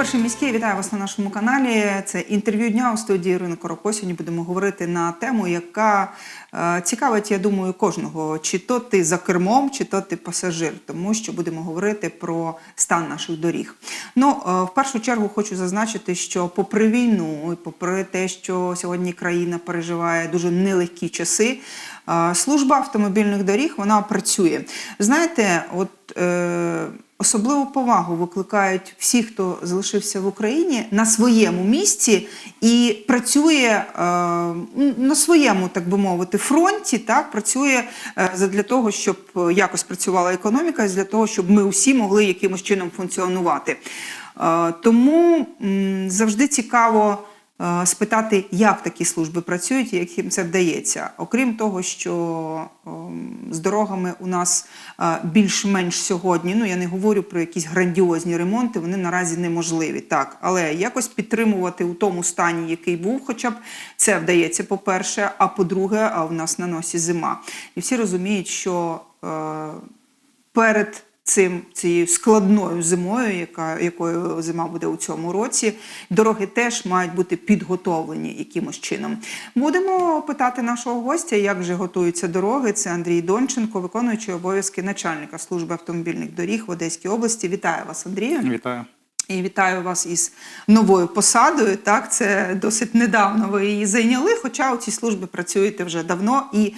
перший міський вітаю вас на нашому каналі. Це інтерв'ю дня у студії Ірини Коропо. Сьогодні будемо говорити на тему, яка е, цікавить, я думаю, кожного. Чи то ти за кермом, чи то ти пасажир, тому що будемо говорити про стан наших доріг. Ну, е, в першу чергу хочу зазначити, що попри війну, і попри те, що сьогодні країна переживає дуже нелегкі часи. е, Служба автомобільних доріг вона працює. Знаєте, от е, особливу повагу викликають всі, хто залишився в Україні на своєму місці і працює е, на своєму, так би мовити, фронті. Так працює е, для того, щоб якось працювала економіка, для того, щоб ми усі могли якимось чином функціонувати. Е, тому м, завжди цікаво е, спитати, як такі служби працюють і як їм це вдається. Окрім того, що ем, з дорогами у нас е, більш-менш сьогодні, ну я не говорю про якісь грандіозні ремонти, вони наразі неможливі. Так, але якось підтримувати у тому стані, який був, хоча б це вдається, по-перше, а по-друге, в нас на носі зима. І всі розуміють, що е, перед цим цією складною зимою, яка якою зима буде у цьому році, дороги теж мають бути підготовлені якимось чином. Будемо питати нашого гостя, як же готуються дороги. Це Андрій Донченко, виконуючий обов'язки начальника служби автомобільних доріг в Одеській області. Вітаю вас, Андрію. Вітаю. І вітаю вас із новою посадою. Так, це досить недавно ви її зайняли, хоча у цій службі працюєте вже давно, і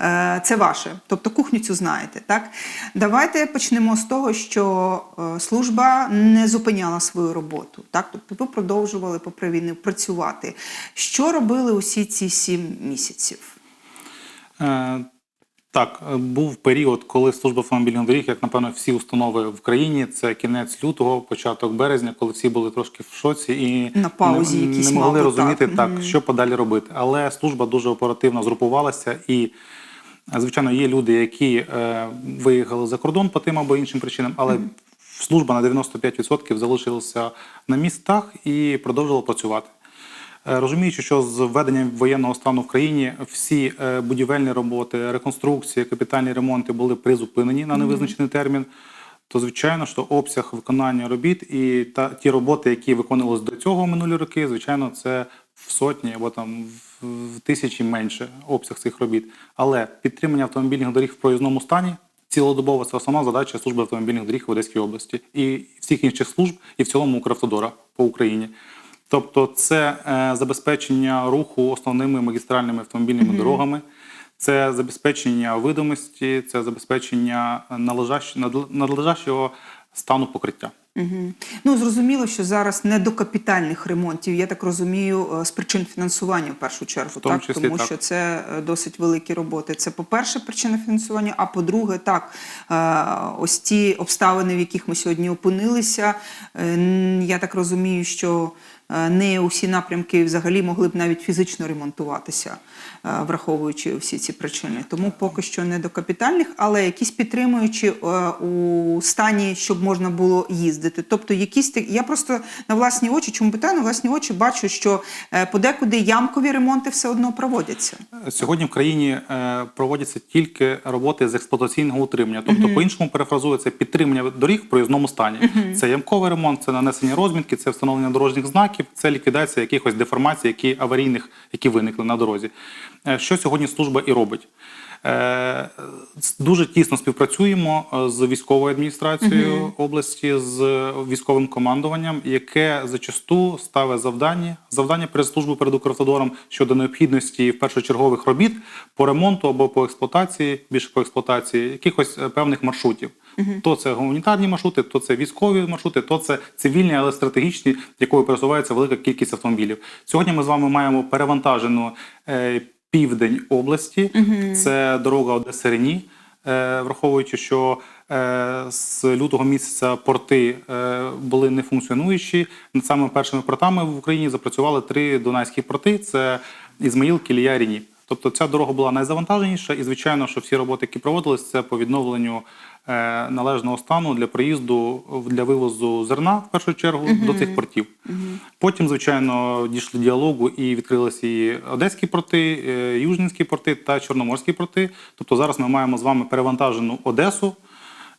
е, це ваше. Тобто кухню цю знаєте. Так, давайте почнемо з того, що е, служба не зупиняла свою роботу. Так, тобто ви продовжували попри війну працювати. Що робили усі ці сім місяців? Е, так, е, був період, коли служба автомобільних доріг, як напевно всі установи в країні, це кінець лютого, початок березня, коли всі були трошки в шоці і На паузі не, якісь, не могли мабуть, розуміти так. так, що подалі робити. Але служба дуже оперативно згрупувалася і. Звичайно, є люди, які е, виїхали за кордон по тим або іншим причинам, але служба на 95% залишилася на містах і продовжувала працювати. Е, Розуміючи, що з введенням воєнного стану в країні всі е, будівельні роботи, реконструкції, капітальні ремонти були призупинені на невизначений термін, то звичайно, що обсяг виконання робіт і та ті роботи, які виконувалися до цього минулі роки, звичайно, це в сотні або там в, в тисячі менше обсяг цих робіт. Але підтримання автомобільних доріг в проїзному стані цілодобово це основна задача служби автомобільних доріг в Одеській області і всіх інших служб, і в цілому Укравтодора по Україні. Тобто, це е, забезпечення руху основними магістральними автомобільними дорогами, це забезпечення видимості, це забезпечення надлежащого стану покриття. Угу. Ну зрозуміло, що зараз не до капітальних ремонтів. Я так розумію, е, з причин фінансування в першу чергу, В тому так числі, тому так. що це е, досить великі роботи. Це по-перше, причина фінансування. А по-друге, так ось ті обставини, в яких ми сьогодні опинилися. Я так розумію, що не усі напрямки взагалі могли б навіть фізично ремонтуватися, е, враховуючи всі ці причини. Тому поки що не до капітальних, але якісь підтримуючі е, у стані, щоб можна було їздити. Тобто, якісь я просто на власні очі, чому питаю, на власні очі бачу, що е, подекуди ямкові ремонти все одно проводяться. Сьогодні в країні е, проводяться тільки роботи з експлуатаційного утримання. Тобто, по-іншому перефразується підтримання доріг в проїзному стані. Це ямковий ремонт, це нанесення розмітки, це встановлення дорожніх знаків, це ліквідація якихось деформацій, які аварійних, які виникли на дорозі. Е, Що сьогодні служба і робить? Е, Дуже тісно співпрацюємо е, з військовою адміністрацією області, з військовим командуванням, яке зачасту ставить завдання завдання перед службою перед Укравтодором щодо необхідності першочергових робіт по ремонту або по експлуатації, більше по експлуатації якихось певних маршрутів. То це гуманітарні маршрути, то це військові маршрути, то це цивільні, але стратегічні, якою пересувається велика кількість автомобілів. Сьогодні ми з вами маємо перевантажену е, південь області. Це дорога Одеса Рені, е, враховуючи, що е, з лютого місяця порти е, були нефункціонуючі. Над самими першими портами в Україні запрацювали три дунайські порти: це Ізмаїл, Кілія, Рені.Тобто ця дорога була найзавантаженіша, і звичайно, що всі роботи, які проводились, це по відновленню е, належного стану для проїзду для вивозу зерна в першу чергу до цих портів. Потім, звичайно, дійшли діалогу і відкрилися і одеські порти, е, южненські порти та чорноморські порти. Тобто зараз ми маємо з вами перевантажену Одесу,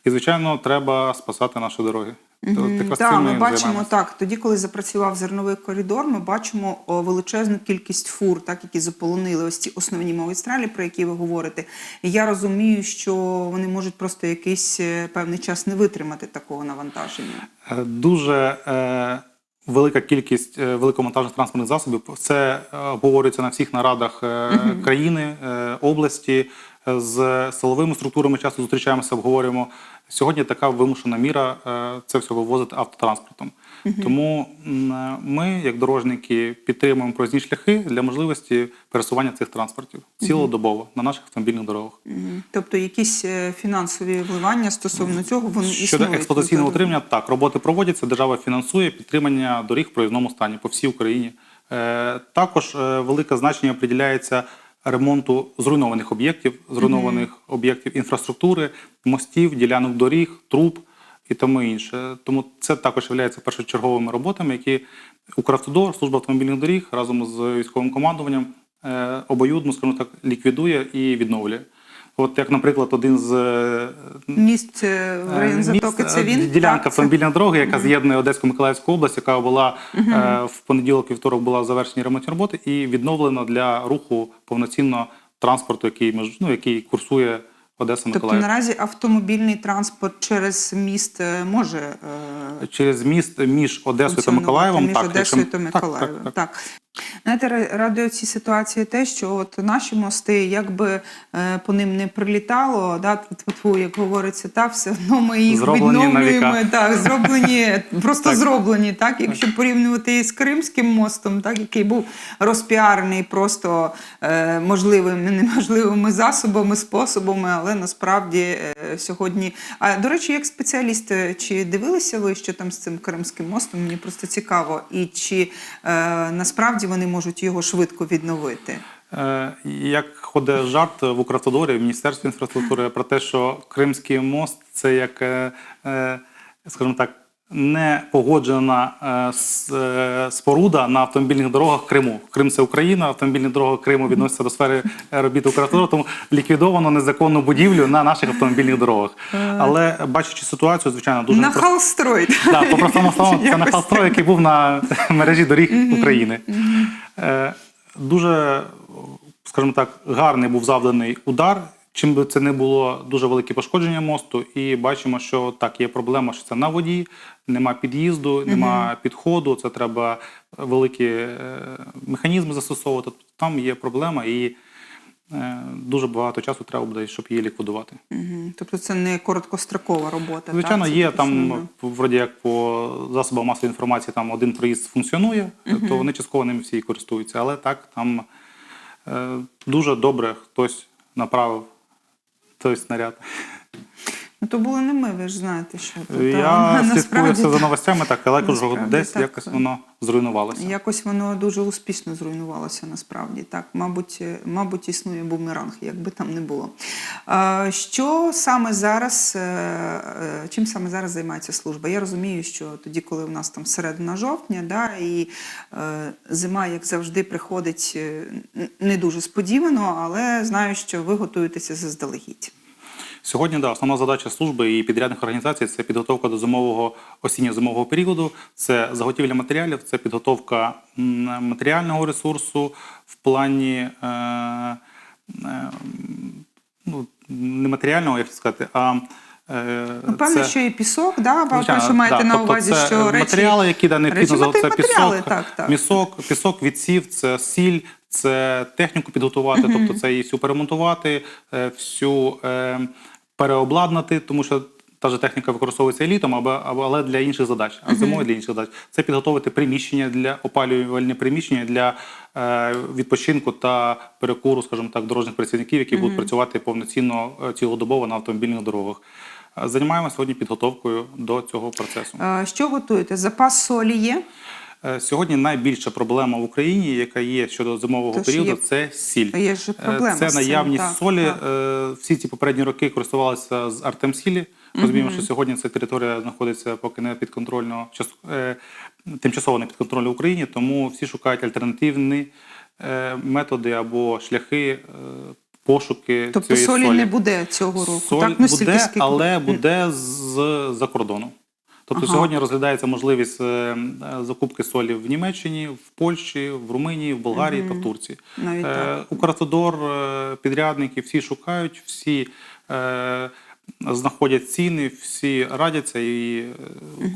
і звичайно, треба спасати наші дороги. То Мгм. Так, ми бачимо так. Тоді, коли запрацював зерновий коридор, ми бачимо о, величезну кількість фур, так які заполонили ось ці основні магістралі, про які ви говорите. І я розумію, що вони можуть просто якийсь е, певний час не витримати такого навантаження. Е, Дуже е, велика кількість е, великомонтажних транспортних засобів. Це обговорюється на всіх нарадах е, країни, е, області. З силовими структурами часто зустрічаємося, обговорюємо. Сьогодні така вимушена міра е, це все вивозити автотранспортом. Тому м, е, ми, як дорожники, підтримуємо проїзні шляхи для можливості пересування цих транспортів цілодобово на наших автомобільних дорогах. Мгм. Тобто якісь е, фінансові вливання стосовно цього вони Щодо існують. експлуатаційного утримання, так, роботи проводяться, держава фінансує підтримання доріг в проїзному стані по всій Україні. Е, також велике значення приділяється ремонту зруйнованих об'єктів, зруйнованих об'єктів інфраструктури, мостів, ділянок доріг, труб і тому інше. Тому це також є першочерговими роботами, які Укравтодор, служба автомобільних доріг разом з військовим командуванням е, обоюдно, скажімо так, ліквідує і відновлює. От як, наприклад, один з е, Міст е, в районі Міст, Затоки це е, він? Ділянка автомобільної дороги, яка з'єднує Одеську Миколаївську область, яка була е, в понеділок, вівторок була завершені ремонтні роботи і відновлена для руху повноцінно транспорту, який ну, який курсує Одеса Тобто наразі автомобільний транспорт через міст е, може е, Через міст між Одесою та Миколаєвом. між так, Одесою та так, так, Так, так. Знаєте, ра- радує цій ситуації те, що от наші мости, якби е, по ним не прилітало, да, тьфу-тьфу, як говориться, та все одно ми їх Зроблені відновлюємо. Так, зроблені, просто Так. зроблені. Так, якщо порівнювати із Кримським мостом, так, який був розпіарений просто е, можливими, неможливими засобами, способами, але насправді е, сьогодні. А до речі, як спеціаліст, чи дивилися ви, що там з цим Кримським мостом? Мені просто цікаво, і чи е, насправді вони можуть його швидко відновити? Е, Як ходить жарт в Укравтодорі, в Міністерстві інфраструктури про те, що Кримський мост це як, е, е, скажімо так, не погоджена споруда на автомобільних дорогах Криму. Крим це Україна, автомобільні дороги Криму відносяться до сфери робіт Укравтодору, тому ліквідовано незаконну будівлю на наших автомобільних дорогах. Але бачачи ситуацію, звичайно, дуже непросто. Нахалстроїть. Да, по простому слову, це Якось нахалстрой, який був на мережі доріг України. Е, Дуже, скажімо так, гарний був завданий удар. Чим би це не було дуже велике пошкодження мосту, і бачимо, що так, є проблема, що це на воді, нема під'їзду, нема підходу. Це треба великі е, механізми застосовувати. Тобто Там є проблема, і дуже багато часу треба буде, щоб її ліквідувати. Угу. Тобто це не короткострокова робота. Звичайно, так? Є там, вроді як по засобам масової інформації, там один проїзд функціонує, то вони частково ними всі користуються. Але так, там е, дуже добре хтось направив той снаряд. Ну то були не ми, ви ж знаєте, що то, Я та, слідкую насправді за новостями, так, але кажу, насправді десь так. якось воно зруйнувалося. Якось воно дуже успішно зруйнувалося насправді. Так, мабуть, е, мабуть, існує бумеранг, як би там не було. Що саме зараз, е, е, чим саме зараз займається служба? Я розумію, що тоді, коли у нас там середина жовтня, да, і зима, як завжди, приходить не дуже сподівано, але знаю, що ви готуєтеся заздалегідь. Сьогодні да, основна задача служби і підрядних організацій це підготовка до зимового осінньо-зимового періоду, це заготівля матеріалів, це підготовка матеріального ресурсу в плані е, е, ну, не матеріального, як сказати, а е, Ну, Певно, що і пісок, да, ви що маєте да. на тобто увазі, це що речі, матеріали, які да, необхідно речі, за це пісок, так, так. Пісок, пісок, відсів, це сіль, це техніку підготувати, тобто це її всю перемонтувати, е, всю е, переобладнати, тому що та ж техніка використовується і літом, або, або але для інших задач, а зимою для інших задач. Це підготовити приміщення для опалювальне приміщення для е, відпочинку та перекуру, скажімо так, дорожніх працівників, які будуть працювати повноцінно е, цілодобово на автомобільних дорогах. Займаємося сьогодні підготовкою до цього процесу. Що готуєте? Запас солі є? Е, Сьогодні найбільша проблема в Україні, яка є щодо зимового Тож періоду, є- це сіль. є ж Е, проблема Це наявність так, солі. так. Е, Всі ці попередні роки користувалися з Артемсілі. Розуміємо, що сьогодні ця територія знаходиться поки не підконтрольно, час- тимчасово не підконтрольно Україні, тому всі шукають альтернативні методи або шляхи. Пошуки Тобто цієї солі, солі не буде цього року. Соль так? Ну, буде, скільки- але буде з за кордону. Тобто Ага. сьогодні розглядається можливість е, закупки солі в Німеччині, в Польщі, в Румунії, в Болгарії та в Турції. Навіть Е, так. Укравтодор, е, підрядники, всі шукають, всі е, знаходять ціни, всі радяться. І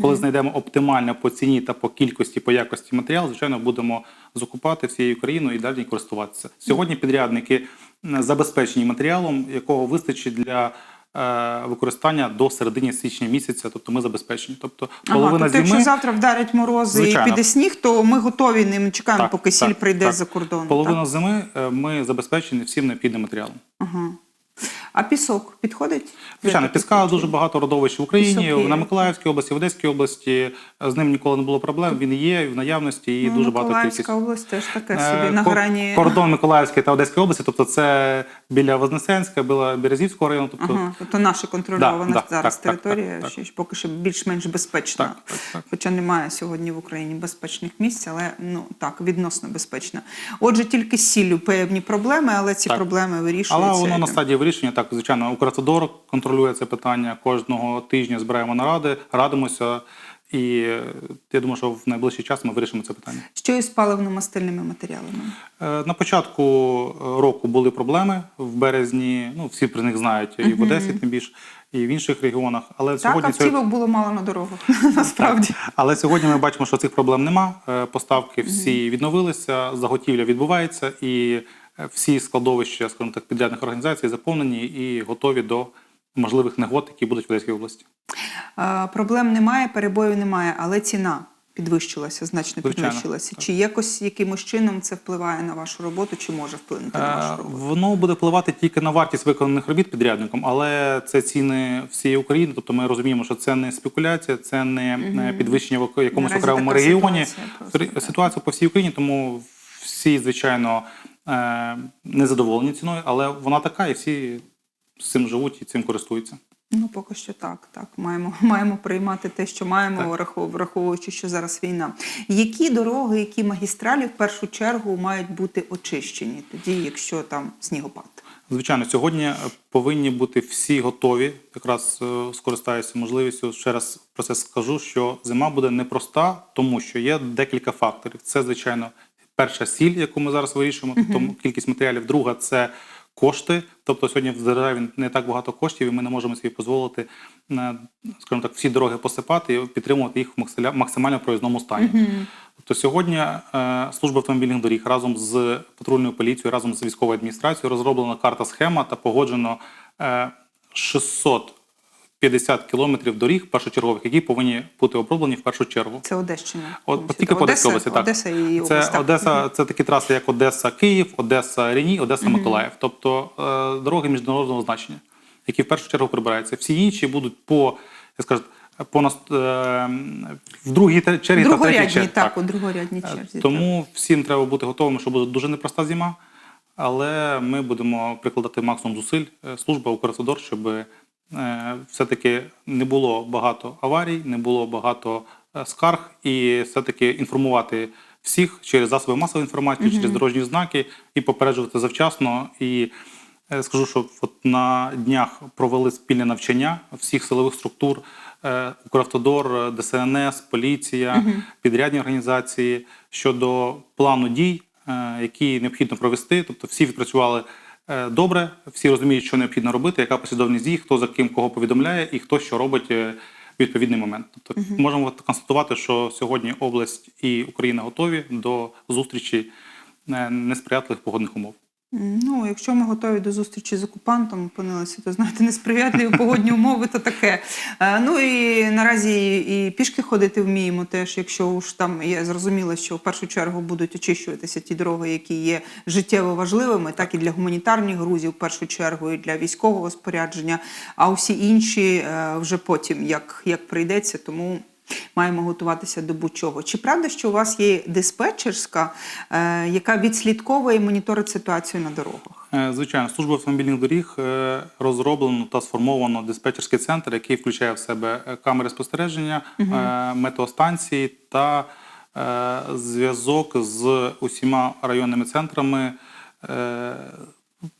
коли знайдемо оптимально по ціні та по кількості, по якості матеріалу, звичайно, будемо закупати всією країною і далі користуватися. Сьогодні підрядники забезпечені матеріалом, якого вистачить для. Е, Використання до середини січня місяця, тобто ми забезпечені. Тобто Ага, тобто, зими якщо завтра вдарять морози Звичайно. і піде сніг, то ми готові не чекаємо, Так, поки сіль так, прийде так. з-за кордон. половина так? зими е, ми забезпечені всім необхідним матеріалом. Ага. А пісок підходить? Звичайно, піска дуже багато родовищ в Україні, Пісок на Миколаївській області, в Одеській області. З ним ніколи не було проблем. Він є в наявності і Ну, дуже багато Миколаївська кількість. область теж таке Е, собі на грані. Кордон Миколаївської та Одеської області, тобто це біля Вознесенська, біля Березівського району. Тобто Ага, тобто наша контрольована Да, зараз так, так, територія, так, так. ще ж поки що більш-менш безпечна. Так, так, так. Хоча немає сьогодні в Україні безпечних місць, але ну так, відносно безпечна. Отже, тільки сіллю певні проблеми, але ці Так. проблеми вирішуються. Але воно на стадії вирішення. Так, звичайно, Укравтодор контролює це питання. Кожного тижня збираємо наради, радимося. І я думаю, що в найближчий час ми вирішимо це питання. Що із паливно-мастильними матеріалами? Е, На початку року були проблеми в березні. Ну всі про них знають і в Одесі, тим більше, і в інших регіонах. Але Так, сьогодні цього- було мало на дорогах, насправді. але сьогодні ми бачимо, що цих проблем нема. Е, Поставки всі відновилися, заготівля відбувається, і всі складовища, скажімо так, підрядних організацій заповнені і готові до можливих негод, які будуть в Одеській області. Е, Проблем немає, перебою немає, але ціна підвищилася, значно Звичайно, підвищилася. Чи якось якимось чином це впливає на вашу роботу, чи може вплинути на Е, вашу роботу? Воно буде впливати тільки на вартість виконаних робіт підрядником, але це ціни всієї України. Тобто ми розуміємо, що це не спекуляція, це не е, підвищення в якомусь Наразі окремому регіоні. ситуація просто, Ситуація по всій Україні, тому всі, звичайно, е, незадоволені ціною, але вона така, і всі з цим живуть і цим користуються. Ну, поки що так. Так, маємо, маємо приймати те, що маємо, Так. враховуючи, що зараз війна. Які дороги, які магістралі в першу чергу мають бути очищені, тоді, якщо там снігопад? Звичайно, сьогодні повинні бути всі готові. Якраз е, скористаюся можливістю. Ще раз про це скажу, що зима буде непроста, тому що є декілька факторів. Це, звичайно, перша сіль, яку ми зараз вирішуємо, uh тобто кількість матеріалів. Друга це кошти. Тобто сьогодні в державі не так багато коштів, і ми не можемо собі дозволити, е, скажімо так, всі дороги посипати і підтримувати їх в максимально проїзному стані. Тобто сьогодні е, служба автомобільних доріг разом з патрульною поліцією, разом з військовою адміністрацією розроблена карта схема та погоджено е, 600 50 кілометрів доріг першочергових, які повинні бути оброблені в першу чергу. Це Одещина. От тільки по області, так Одеса і область, це так. Одеса. Це такі траси, як Одеса, Київ, Одеса, Рені, Одеса, Миколаїв, mm тобто е, дороги міжнародного значення, які в першу чергу прибираються. Всі інші будуть по я скажу по нас е, в другій черзі та черзі. Так, у другорядній е, черзі. Тому так. всім треба бути готовими, що буде дуже непроста зима. Але ми будемо прикладати максимум зусиль е, служба Укрсадор, щоб все-таки не було багато аварій, не було багато е, скарг, і все-таки інформувати всіх через засоби масової інформації, через дорожні знаки і попереджувати завчасно. І е, скажу, що от на днях провели спільне навчання всіх силових структур. е, Укравтодор, е, ДСНС, поліція, підрядні організації щодо плану дій, е, які необхідно провести. Тобто всі відпрацювали е, добре, всі розуміють, що необхідно робити, яка послідовність дій, хто за ким кого повідомляє і хто що робить е, в відповідний момент. Тобто можемо констатувати, що сьогодні область і Україна готові до зустрічі е, несприятливих погодних умов. Ну, якщо ми готові до зустрічі з окупантом опинилися, то знаєте, несприятливі погодні умови, то таке. Е, Ну і наразі і пішки ходити вміємо теж, якщо ж там є зрозуміло, що в першу чергу будуть очищуватися ті дороги, які є життєво важливими, так і для гуманітарних грузів, в першу чергу, і для військового спорядження, а усі інші е, вже потім, як, як прийдеться, тому. Маємо готуватися до будь-чого. Чи правда, що у вас є диспетчерська, е, яка відслідковує і моніторить ситуацію на дорогах? Е, Звичайно, служба автомобільних доріг е, розроблено та сформовано диспетчерський центр, який включає в себе камери спостереження, е, метеостанції та зв'язок з усіма районними центрами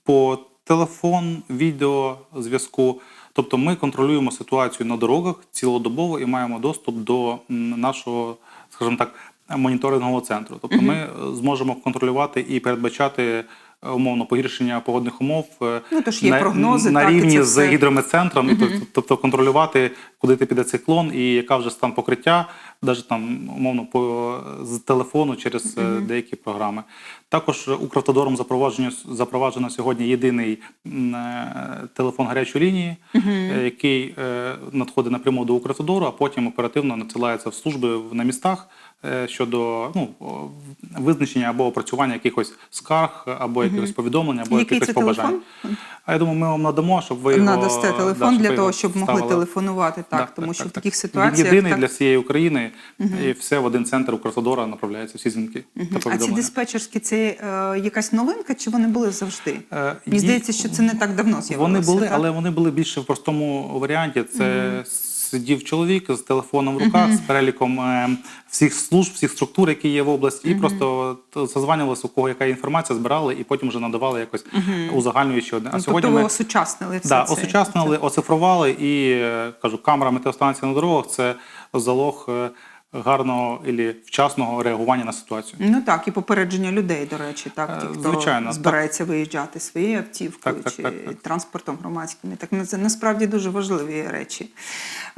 по телефон, відео зв'язку. Тобто ми контролюємо ситуацію на дорогах цілодобово і маємо доступ до нашого, скажімо так, моніторингового центру. Тобто ми е, зможемо контролювати і передбачати е, умовно погіршення погодних умов е, Ну, тож є на, прогнози, на так, рівні це з гідрометцентром, тобто, контролювати, куди ти піде циклон і яка вже стан покриття, навіть там умовно по з телефону через деякі програми. Також Укравтодором запроваджено запроваджено сьогодні єдиний е, телефон гарячої лінії, е, який е, надходить напряму до Укравтодору, а потім оперативно надсилається в служби на містах щодо ну, визначення або опрацювання якихось скарг, або якихось повідомлень, або Який якихось це побажань. телефон? А я думаю, ми вам надамо, щоб ви його Надасте да, телефон щоб для того, щоб могли вставили. телефонувати, так, Да, тому що в таких так. ситуаціях Він єдиний так, для всієї України, і все в один центр Укравтодора направляються всі дзвінки та А ці диспетчерські це е, якась новинка, чи вони були завжди? Е, Мені здається, що це не так давно з'явилося. Вони були, так? але вони були більше в простому варіанті. Це сидів чоловік з телефоном в руках, з переліком е, всіх служб, всіх структур, які є в області, і просто зазванювалися, у кого яка інформація, збирали і потім вже надавали якось узагальнюючи одне. А Ну, сьогодні тобто ви ми осучаснили все да, це. осучаснили, оцифрували і е, кажу, камера метеостанції на дорогах це залог гарного і вчасного реагування на ситуацію. Ну так, і попередження людей, до речі, так, ті, Е, хто звичайно, збирається виїжджати своєю автівкою Так, так, чи так, так. транспортом громадським. Так ну, це насправді дуже важливі речі.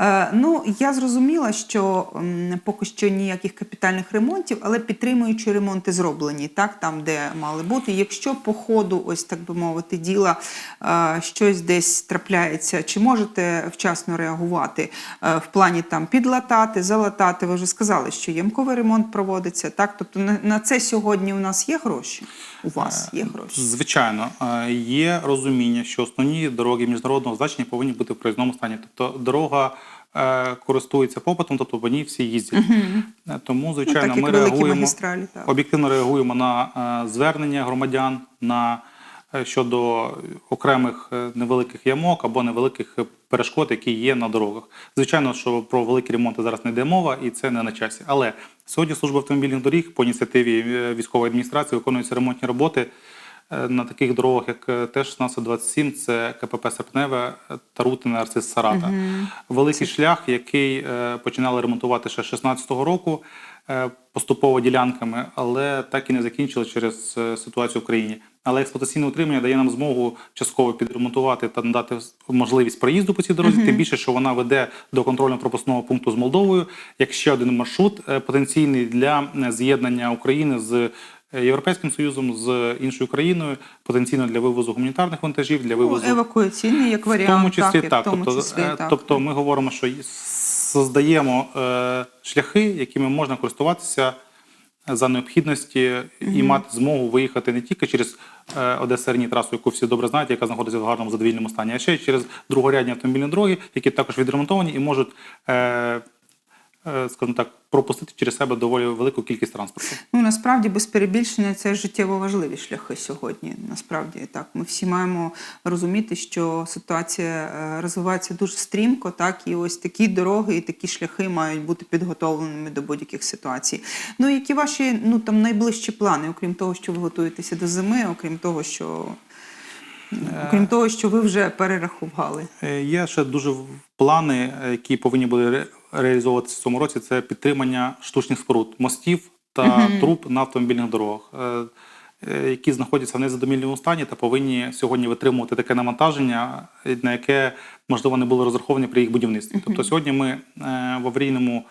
Е, ну, я зрозуміла, що м, поки що ніяких капітальних ремонтів, але підтримуючі ремонти зроблені, так, там, де мали бути. Якщо по ходу, ось так би мовити, діла е, щось десь трапляється, чи можете вчасно реагувати е, в плані там підлатати, залатати? Ви вже сказали, що ямковий ремонт проводиться. Так, тобто на, це сьогодні у нас є гроші? У вас є гроші? Звичайно, е, є розуміння, що основні дороги міжнародного значення повинні бути в проїзному стані. Тобто дорога е, користується попитом, тобто по ній всі їздять. Е, Тому, звичайно, Ну, так, ми реагуємо об'єктивно реагуємо на е, звернення громадян на е, щодо окремих е, невеликих ямок або невеликих е, перешкод, які є на дорогах. Звичайно, що про великі ремонти зараз не йде мова, і це не на часі. Але сьогодні служба автомобільних доріг по ініціативі е, військової адміністрації виконуються ремонтні роботи. е, На таких дорогах, як е, Т-1627, це КПП Серпневе е, та Рутине Арцис Сарата. Великий шлях, який е, починали ремонтувати ще 16-го року е, поступово ділянками, але так і не закінчили через е, ситуацію в країні. Але експлуатаційне утримання дає нам змогу частково підремонтувати та надати можливість проїзду по цій дорозі. Тим більше, що вона веде до контрольно-пропускного пункту з Молдовою, як ще один маршрут е, потенційний для е, з'єднання України з. е, Європейським Союзом з іншою країною потенційно для вивозу гуманітарних вантажів, для Ну, вивозу евакуаційний як в тому числі так, так. в тому тобто, числі, е, так. тобто ми говоримо, що создаємо е, шляхи, якими можна користуватися за необхідності і мати змогу виїхати не тільки через е, Одеса-Рені трасу, яку всі добре знають, яка знаходиться в гарному задовільному стані, а ще й через другорядні автомобільні дороги, які також відремонтовані і можуть. Е, е, Скажімо так, пропустити через себе доволі велику кількість транспорту. Ну насправді без перебільшення це життєво важливі шляхи сьогодні. Насправді так. Ми всі маємо розуміти, що ситуація е, розвивається дуже стрімко, так і ось такі дороги і такі шляхи мають бути підготовленими до будь-яких ситуацій. Ну які ваші ну там найближчі плани, окрім того, що ви готуєтеся до зими, окрім того, що окрім того, що ви вже перерахували. Е, Є ще дуже в- плани, е, які повинні були реалізовуватися в цьому році. Це підтримання штучних споруд, мостів та труб на автомобільних дорогах, е, е, які знаходяться в незадовільному стані та повинні сьогодні витримувати таке навантаження, на яке можливо не було розраховані при їх будівництві. Тобто сьогодні ми е, в аварійному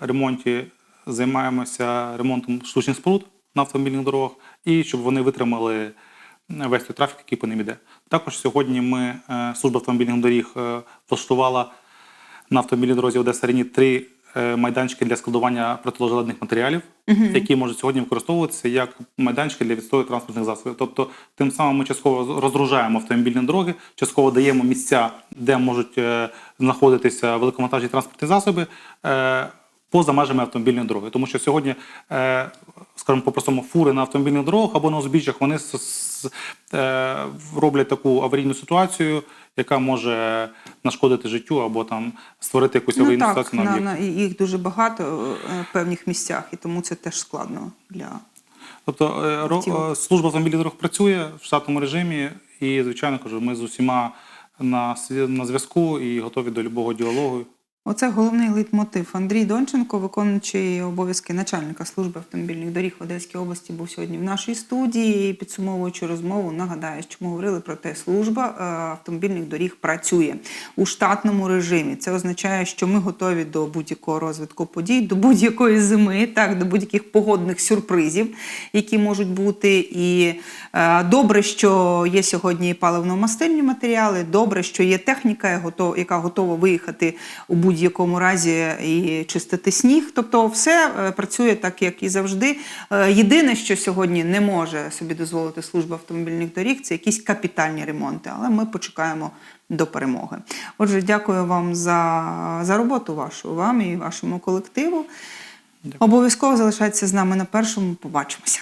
ремонті займаємося ремонтом штучних споруд на автомобільних дорогах, і щоб вони витримали весь той трафік, який по ним іде. Також сьогодні ми, служба автомобільних доріг, влаштувала на автомобільній дорозі Одеса Рені три е, майданчики для складування протиложеледних матеріалів, які можуть сьогодні використовуватися як майданчики для відстою транспортних засобів. Тобто, тим самим ми частково розгружаємо автомобільні дороги, частково даємо місця, де можуть е, знаходитися великовантажні транспортні засоби. е, Поза межами автомобільної дороги, тому що сьогодні, скажімо, по-простому, фури на автомобільних дорогах або на узбіччях вони роблять таку аварійну ситуацію, яка може нашкодити життю або там створити якусь Ну аварійну так, ситуацію на на, об'єкті. на, їх дуже багато е, в певних місцях, і тому це теж складно для Тобто е, ро- е, служба автомобільних дорог працює в штатному режимі, і звичайно кажу, ми з усіма на, на зв'язку і готові до любого діалогу. Оце головний лейтмотив. Андрій Донченко, виконуючий обов'язки начальника служби автомобільних доріг в Одеській області, був сьогодні в нашій студії. Підсумовуючи розмову, нагадаю, що ми говорили про те, служба е, автомобільних доріг працює у штатному режимі. Це означає, що ми готові до будь-якого розвитку подій, до будь-якої зими, так до будь-яких погодних сюрпризів, які можуть бути. І е, добре, що є сьогодні паливно-мастильні матеріали. Добре, що є техніка, яка готова- виїхати у будь-якому разі і чистити сніг. Тобто, все е, працює так, як і завжди. Е, Єдине, що сьогодні не може собі дозволити служба автомобільних доріг, це якісь капітальні ремонти. Але ми почекаємо до перемоги. Отже, дякую вам за, за роботу вашу, вам і вашому колективу. Обов'язково залишайтеся з нами на першому. Побачимося.